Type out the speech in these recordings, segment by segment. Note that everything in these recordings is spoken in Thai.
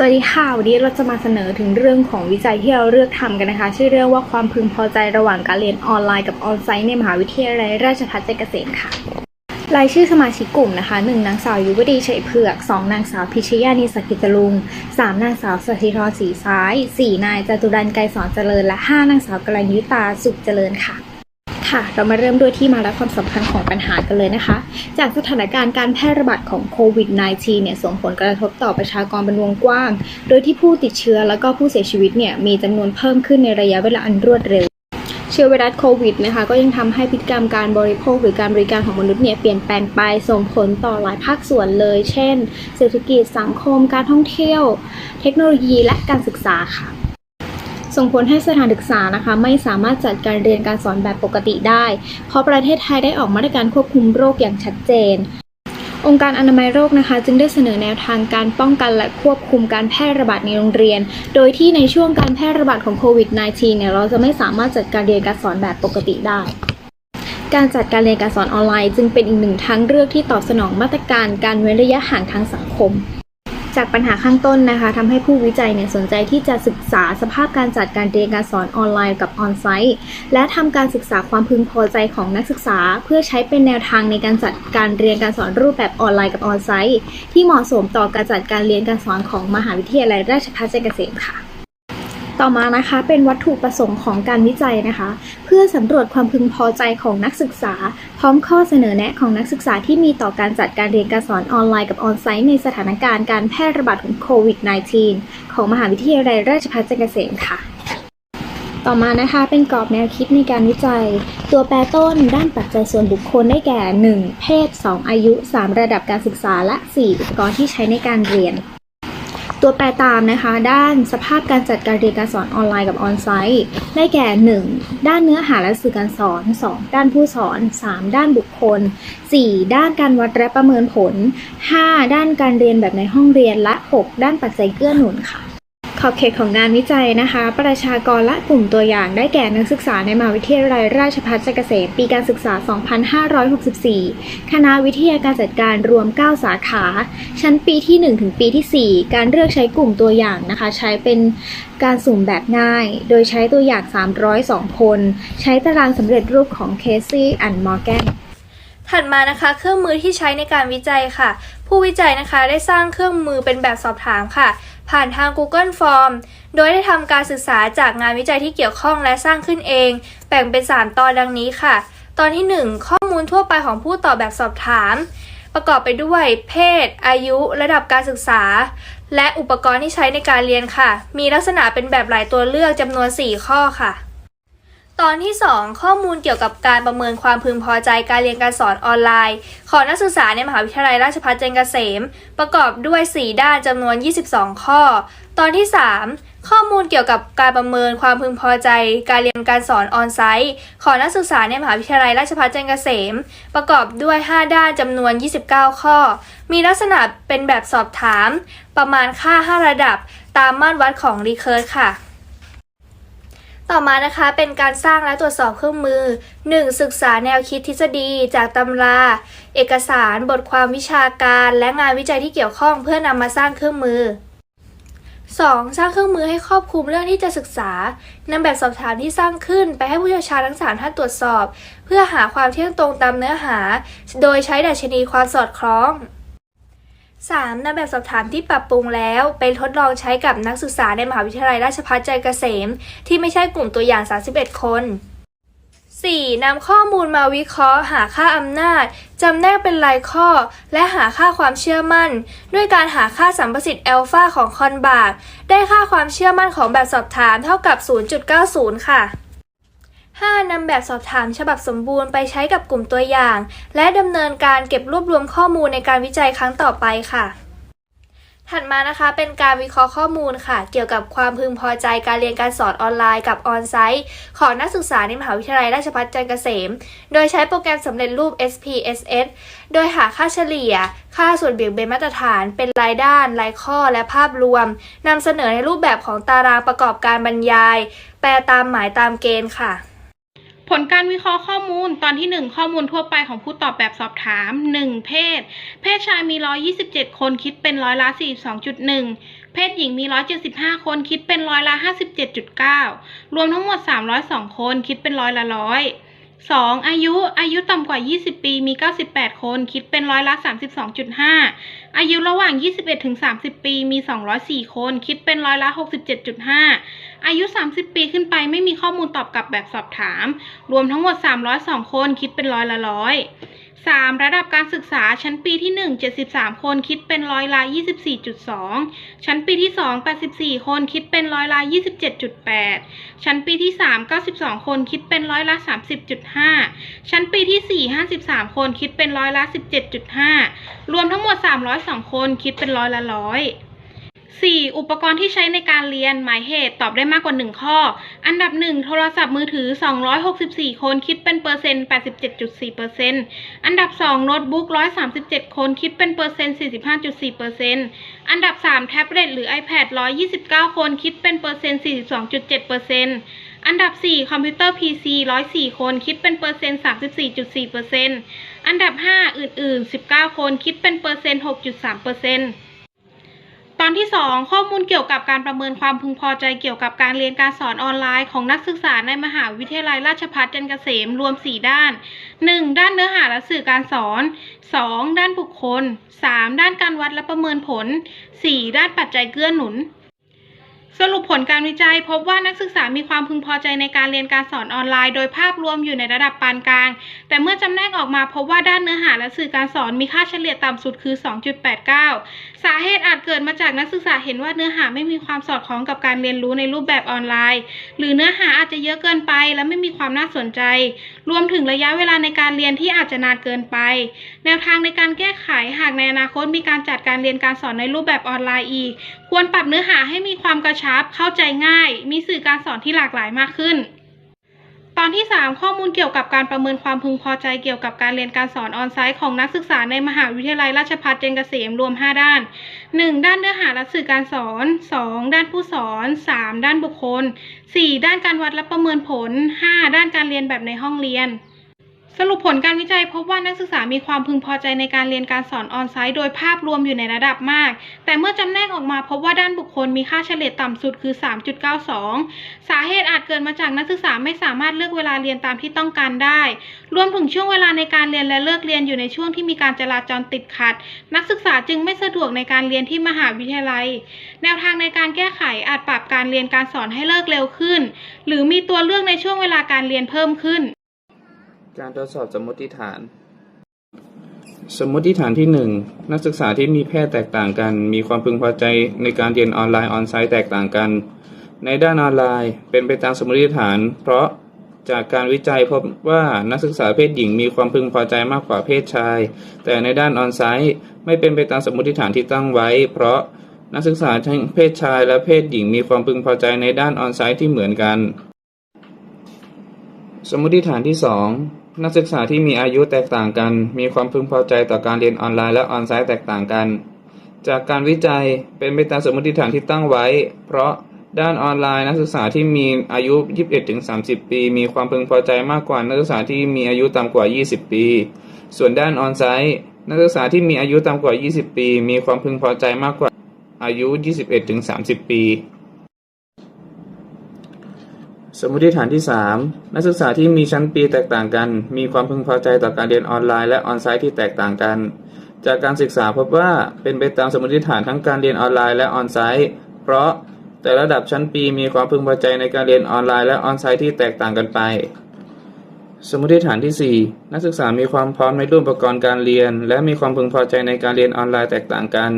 สวัสดีค่ะ วันนี้เราจะมาเสนอถึงเรื่องของวิจัยที่เราเลือกทำกันนะคะ ชื่อเรื่องว่าความพึงพอใจระหว่างการเรียนออนไลน์กับออนไซต์ในมหาวิทยาลัยราชภัฏใจเกษมค่ะรายชื่อสมาชิกกลุ่มนะคะ 1 นางสาวยุวดีชัยเผือก 2 นางสาวพิชยานีสกิจจรุง 3 นางสาวสถิธรศรีซ้าย 4 นายจตุรันไกรสอนเจริญ และ 5 นางสาวกรัญยุตาสุขเจริญค่ะ ค่ะ เรามาเริ่มด้วยที่มาและความสำคัญของปัญหากันเลยนะคะ จากสถานการณ์การแพร่ระบาดของโควิด -19 เนี่ยส่งผลกระทบต่อประชากรเป็นวงกว้าง โดยที่ผู้ติดเชื้อแล้วก็ผู้เสียชีวิตเนี่ยมีจำนวนเพิ่มขึ้นในระยะเวลาอันรวดเร็วเชื้อไวรัสโควิดนะคะก็ยังทำให้พฤติกรรมการบริโภคหรือการบริการของมนุษย์เนี่ยเปลี่ยนแปลงไปส่งผลต่อหลายภาคส่วนเลย เช่น เศรษฐกิจสังคม การท่องเที่ยว เทคโนโลยีและการศึกษาค่ะ ส่งผลให้สถานศึกษานะคะไม่สามารถจัดการเรียนการสอนแบบปกติได้ เพราะประเทศไทยได้ออกมาตรการควบคุมโรคอย่างชัดเจน องค์การอนามัยโรคนะคะ จึงได้เสนอแนวทางการป้องกันและควบคุมการแพร่ระบาดในโรงเรียน โดยที่ในช่วงการแพร่ระบาดของโควิด -19 เนี่ยเราจะไม่สามารถจัดการเรียนการสอนแบบปกติได้การจัดการเรียนการสอนออนไลน์จึงเป็นอีกหนึ่งทางเลือกที่ตอบสนองมาตรการการเว้นระยะห่างทางสังคม จากปัญหาข้างต้นนะคะทำให้ผู้วิจัยเนี่ยสนใจที่จะศึกษาสภาพการจัดการเรียนการสอนออนไลน์กับออนไซต์และทำการศึกษาความพึงพอใจของนักศึกษา เพื่อใช้เป็นแนวทางในการจัดการเรียนการสอนรูปแบบออนไลน์กับออนไซต์ที่เหมาะสมต่อการจัดการเรียนการสอนของมหาวิทยาลัยราชภัฏใจเกษมค่ะ ต่อมานะคะเป็นวัตถุประสงค์ของการวิจัยนะคะ เพื่อสำรวจความพึงพอใจของนักศึกษา พร้อมข้อเสนอแนะของนักศึกษาที่มีต่อการจัดการเรียนการสอนออนไลน์กับออนไซต์ในสถานการณ์การแพร่ระบาดของโควิด -19 ของมหาวิทยาลัยราชภัฏจันทร์เกษมค่ะต่อมานะคะเป็นกรอบแนวคิดในการวิจัย ตัวแปรต้นด้านปัจจัยส่วนบุคคลได้แก่ 1. เพศ 2 อายุ 3 ระดับการศึกษาและ 4 อุปกรณ์ที่ใช้ในการเรียน ตัวแปรตามนะคะ ด้านสภาพการจัดการเรียนการสอนออนไลน์กับออนไซต์ได้แก่ 1. ด้านเนื้อหาและสื่อการสอน 2. ด้านผู้สอน 3. ด้านบุคคล 4. ด้านการวัดและประเมินผล 5. ด้านการเรียนแบบในห้องเรียนและ 6. ด้านปัจจัยเกื้อหนุนค่ะ ขอบเขตของงานวิจัยนะคะ ประชากรและกลุ่มตัวอย่างได้แก่นักศึกษาในมหาวิทยาลัยราชภัฏเกษมปีการศึกษา 2564 คณะวิทยาการจัดการรวม 9 สาขา ชั้นปีที่ 1 ถึงปีที่ 4 การเลือกใช้กลุ่มตัวอย่างนะคะ ใช้เป็นการสุ่มแบบง่าย โดยใช้ตัวอย่าง 302 คน ใช้ตารางสำเร็จรูปของเคซี่แอนมอร์แกน ถัดมานะคะเครื่องมือที่ใช้ในการวิจัยค่ะ ผู้วิจัยนะคะได้สร้างเครื่องมือเป็นแบบสอบถามค่ะ ผ่านทาง Google Form โดยได้ทำการศึกษาจากงานวิจัยที่เกี่ยวข้องและสร้างขึ้นเอง แบ่งเป็น 3 ตอนดังนี้ค่ะ ตอนที่ 1 ข้อมูลทั่วไปของผู้ตอบแบบสอบถาม ประกอบไปด้วย เพศ อายุ ระดับการศึกษา และอุปกรณ์ที่ใช้ในการเรียนค่ะ มีลักษณะเป็นแบบหลายตัวเลือกจำนวน 4 ข้อค่ะ ตอนที่ 2 ข้อมูลเกี่ยวกับการประเมินความพึงพอใจการเรียนการสอนออนไลน์ ของนักศึกษาในมหาวิทยาลัยราชภัฏเจันทร์เกษม ประกอบด้วย 4 ด้านจำนวน 22 ข้อ ตอนที่ 3 ข้อมูลเกี่ยวกับการประเมินความพึงพอใจ การเรียนการสอนออนไซต์ของนักศึกษาในมหาวิทยาลัยราชภัฏเจันทร์เกษม ประกอบด้วย 5 ด้านจำนวน 29 ข้อ มีลักษณะเป็นแบบสอบถาม ประมาณค่า 5 ระดับ ตามมาตรวัดของรีเคิร์ดค่ะ ต่อมานะคะเป็นการสร้างและตรวจสอบเครื่องมือ 1. ศึกษาแนวคิดทฤษฎี จากตำรา เอกสาร บทความวิชาการ และงานวิจัยที่เกี่ยวข้องเพื่อนำมาสร้างเครื่องมือ 2. สร้างเครื่องมือให้ครอบคลุมเรื่องที่จะศึกษานำแบบสอบถามที่สร้างขึ้น ไปให้ผู้เชี่ยวชาญทั้งสามท่านตรวจสอบ เพื่อหาความเที่ยงตรงตามเนื้อหา โดยใช้ดัชนีความสอดคล้อง 3. นำแบบสอบถามที่ปรับปรุงแล้วไปทดลองใช้กับนักศึกษาในมหาวิทยาลัยราชภัฏใจเกษม ที่ไม่ใช่กลุ่มตัวอย่าง 31 คน 4. นำข้อมูลมาวิเคราะห์ หาค่าอำนาจ จำแนกเป็นรายข้อ และหาค่าความเชื่อมั่น ด้วยการหาค่าสัมประสิทธิ์อัลฟาของคอนบาร์ได้ค่าความเชื่อมั่นของแบบสอบถามเท่ากับ 0.90 ค่ะ 5. นำแบบสอบถามฉบับสมบูรณ์ไปใช้กับกลุ่มตัวอย่าง และดำเนินการเก็บรวบรวมข้อมูลในการวิจัยครั้งต่อไปค่ะ ถัดมานะคะเป็นการวิเคราะห์ข้อมูลค่ะ เกี่ยวกับความพึงพอใจการเรียนการสอนออนไลน์กับออนไซต์ของนักศึกษาในมหาวิทยาลัยราชภัฏจันทร์เกษม โดยใช้โปรแกรมสำเร็จรูป SPSS โดยหาค่าเฉลี่ย ค่าส่วนเบี่ยงเบนมาตรฐาน เป็นรายด้าน รายข้อและภาพรวมนำเสนอในรูปแบบของตารางประกอบการบรรยาย แปลตามหมายตามเกณฑ์ค่ะ ผลการวิเคราะห์ข้อมูลตอนที่ 1 ข้อมูลทั่วไปของผู้ตอบแบบสอบถาม 1. เพศ เพศชายมี 127 คนคิดเป็นร้อยละ42.1 เพศหญิงมี 175 คนคิดเป็นร้อยละ57.9 รวมทั้งหมด 302 คนคิดเป็นร้อยละร้อย 2. อายุ อายุต่ำกว่า 20 ปีมี 98 คน คิดเป็นร้อยละ 32.5 อายุระหว่าง 21ถึง30 ปีมี 204 คน คิดเป็นร้อยละ 67.5 อายุ 30 ปีขึ้นไปไม่มีข้อมูลตอบกลับแบบสอบถาม รวมทั้งหมด 302 คนคิดเป็นร้อยละร้อย 3. ระดับการศึกษาชั้นปีที่ 1 73 คนคิดเป็นร้อยละ 24.2 ชั้นปีที่ 2 84 คนคิดเป็นร้อยละ 27.8 ชั้นปีที่ 3 92 คนคิดเป็นร้อยละ 30.5 ชั้นปีที่ 4 53 คนคิดเป็นร้อยละ 17.5 รวมทั้งหมด 302 คนคิดเป็นร้อยละร้อย 4. อุปกรณ์ที่ใช้ในการเรียน หมายเหตุตอบได้มากกว่า 1 ข้อ อันดับ 1 โทรศัพท์มือถือ 264 คนคิดเป็นเปอร์เซ็นต์ 87.4เปอร์เซ็นต์อันดับ 2 โน้ตบุ๊ก 137 คนคิดเป็นเปอร์เซ็นต์ 45.4เปอร์เซ็นต์อันดับ 3 แท็บเล็ตหรือ iPad 129 คนคิดเป็นเปอร์เซ็นต์ 42.7เปอร์เซ็นต์อันดับ 4 คอมพิวเตอร์ PC 104 คน คิดเป็นเปอร์เซ็นต์ 34.4เปอร์เซ็นต์อันดับ 5 อื่น ๆ 19 คน คิดเป็นเปอร์เซ็นต์ 6.3เปอร์เซ็น ตอนที่ 2 ข้อมูลเกี่ยวกับการประเมินความพึงพอใจเกี่ยวกับการเรียนการสอนออนไลน์ของนักศึกษาในมหาวิทยาลัยราชภัฏจันทร์เกษมรวม 4 ด้าน 1. ด้านเนื้อหาและสื่อการสอน 2. ด้านบุคคล 3. ด้านการวัดและประเมินผล 4. ด้านปัจจัยเกื้อหนุน สรุปผลการวิจัยพบว่านักศึกษามีความพึงพอใจในการเรียนการสอนออนไลน์ โดยภาพรวมอยู่ในระดับปานกลาง แต่เมื่อจำแนกออกมาพบว่าด้านเนื้อหาและสื่อการสอนมีค่าเฉลี่ยต่ำสุดคือ 2.89 สาเหตุอาจเกิดมาจากนักศึกษาเห็นว่าเนื้อหาไม่มีความสอดคล้องกับการเรียนรู้ในรูปแบบออนไลน์ หรือเนื้อหาอาจจะเยอะเกินไป และไม่มีความน่าสนใจ รวมถึงระยะเวลาในการเรียนที่อาจจะนานเกินไป แนวทางในการแก้ไขหากในอนาคตมีการจัดการเรียนการสอนในรูปแบบออนไลน์อีก ควรปรับเนื้อหาให้มีความกระชับเข้าใจง่าย มีสื่อการสอนที่หลากหลายมากขึ้น ตอนที่ 3 ข้อมูลเกี่ยวกับการประเมินความพึงพอใจเกี่ยวกับการเรียนการสอนออนไซต์ของนักศึกษาในมหาวิทยาลัยราชภัฏเจนเกษมรวม 5 ด้าน 1. ด้านเนื้อหาและสื่อการสอน 2. ด้านผู้สอน 3. ด้านบุคคล 4. ด้านการวัดและประเมินผล 5. ด้านการเรียนแบบในห้องเรียน สรุปผลการวิจัยพบว่านักศึกษามีความพึงพอใจในการเรียนการสอนออนไซต์โดยภาพรวมอยู่ในระดับมาก แต่เมื่อจำแนกออกมาพบว่าด้านบุคคลมีค่าเฉลี่ยต่ำสุดคือ 3.92 สาเหตุอาจเกิดมาจากนักศึกษาไม่สามารถเลือกเวลาเรียนตามที่ต้องการได้ รวมถึงช่วงเวลาในการเรียนและเลิกเรียนอยู่ในช่วงที่มีการจราจรติดขัด นักศึกษาจึงไม่สะดวกในการเรียนที่มหาวิทยาลัย แนวทางในการแก้ไขอาจปรับการเรียนการสอนให้เลิกเร็วขึ้น หรือมีตัวเลือกในช่วงเวลาการเรียนเพิ่มขึ้น การทดสอบสมมติฐาน สมมติฐานที่ 1 นักศึกษาที่มีเพศแตกต่างกัน มีความพึงพอใจในการเรียนออนไลน์ออนไซต์แตกต่างกัน ในด้านออนไลน์เป็นไปตามสมมติฐาน เพราะจากการวิจัยพบว่านักศึกษาเพศหญิงมีความพึงพอใจมากกว่าเพศชาย แต่ในด้านออนไซต์ไม่เป็นไปตามสมมติฐานที่ตั้งไว้ เพราะนักศึกษาทั้งเพศชายและเพศหญิงมีความพึงพอใจในด้านออนไซต์ที่เหมือนกัน สมมติฐานที่ 2 นักศึกษาที่มีอายุแตกต่างกัน มีความพึงพอใจต่อการเรียนออนไลน์และออนไซต์แตกต่างกัน จากการวิจัยเป็นไปตามสมมติฐานที่ตั้งไว้ เพราะด้านออนไลน์นักศึกษาที่มีอายุ 21-30 ปี มีความพึงพอใจมากกว่านักศึกษาที่มีอายุต่ำกว่า 20 ปี ส่วนด้านออนไซต์นักศึกษาที่มีอายุต่ำกว่า 20 ปี มีความพึงพอใจมากกว่าอายุ 21-30 ปี สมมติฐานที่ 3 นักศึกษาที่มีชั้นปีแตกต่างกัน มีความพึงพอใจต่อการเรียนออนไลน์และออนไซต์ที่แตกต่างกัน จากการศึกษาพบว่าเป็นไปตามสมมติฐานทั้งการเรียนออนไลน์และออนไซต์ เพราะแต่ระดับชั้นปีมีความพึงพอใจในการเรียนออนไลน์และออนไซต์ที่แตกต่างกันไป สมมติฐานที่ 4 นักศึกษามีความพร้อมในรุ่นอุปกรณ์การเรียน และมีความพึงพอใจในการเรียนออนไลน์แตกต่างกัน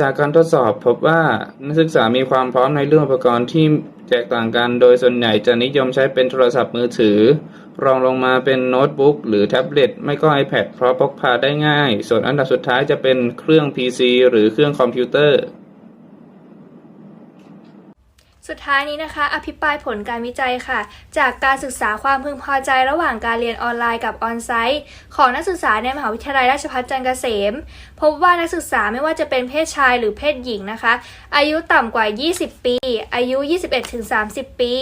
จากการทดสอบพบว่านักศึกษามีความพร้อมในเรื่องอุปกรณ์ที่แตกต่างกัน โดยส่วนใหญ่จะนิยมใช้เป็นโทรศัพท์มือถือ รองลงมาเป็นโน้ตบุ๊กหรือแท็บเล็ตไม่ก็ iPad เพราะพกพาได้ง่าย ส่วนอันดับสุดท้ายจะเป็นเครื่อง PC หรือเครื่องคอมพิวเตอร์ สุดท้ายนี้นะคะ อภิปรายผลการวิจัยค่ะ จากการศึกษาความพึงพอใจระหว่างการเรียนออนไลน์กับออนไซต์ ของนักศึกษาในมหาวิทยาลัยราชภัฏจันทร์เกษม พบว่านักศึกษาไม่ว่าจะเป็นเพศชายหรือเพศหญิงนะคะ อายุต่ำกว่า 20 ปี อายุ 21-30 ปี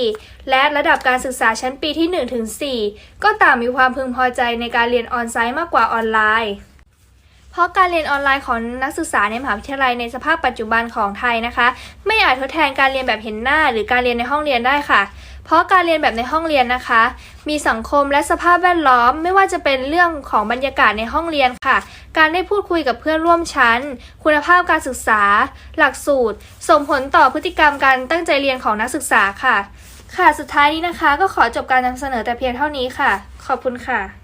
และระดับการศึกษาชั้นปีที่ 1-4 ก็ต่างมีความพึงพอใจในการเรียนออนไซต์มากกว่าออนไลน์ เพราะการเรียนออนไลน์ของนักศึกษาในมหาวิทยาลัยในสภาพปัจจุบันของไทยนะคะ ไม่อาจทดแทนการเรียนแบบเห็นหน้า หรือการเรียนในห้องเรียนได้ค่ะ เพราะการเรียนแบบในห้องเรียนนะคะ มีสังคมและสภาพแวดล้อม ไม่ว่าจะเป็นเรื่องของบรรยากาศในห้องเรียนค่ะ การได้พูดคุยกับเพื่อนร่วมชั้น คุณภาพการศึกษา หลักสูตร ส่งผลต่อพฤติกรรมการตั้งใจเรียนของนักศึกษาค่ะ ค่ะสุดท้ายนี้นะคะ ก็ขอจบการนำเสนอแต่เพียงเท่านี้ค่ะ ขอบคุณค่ะ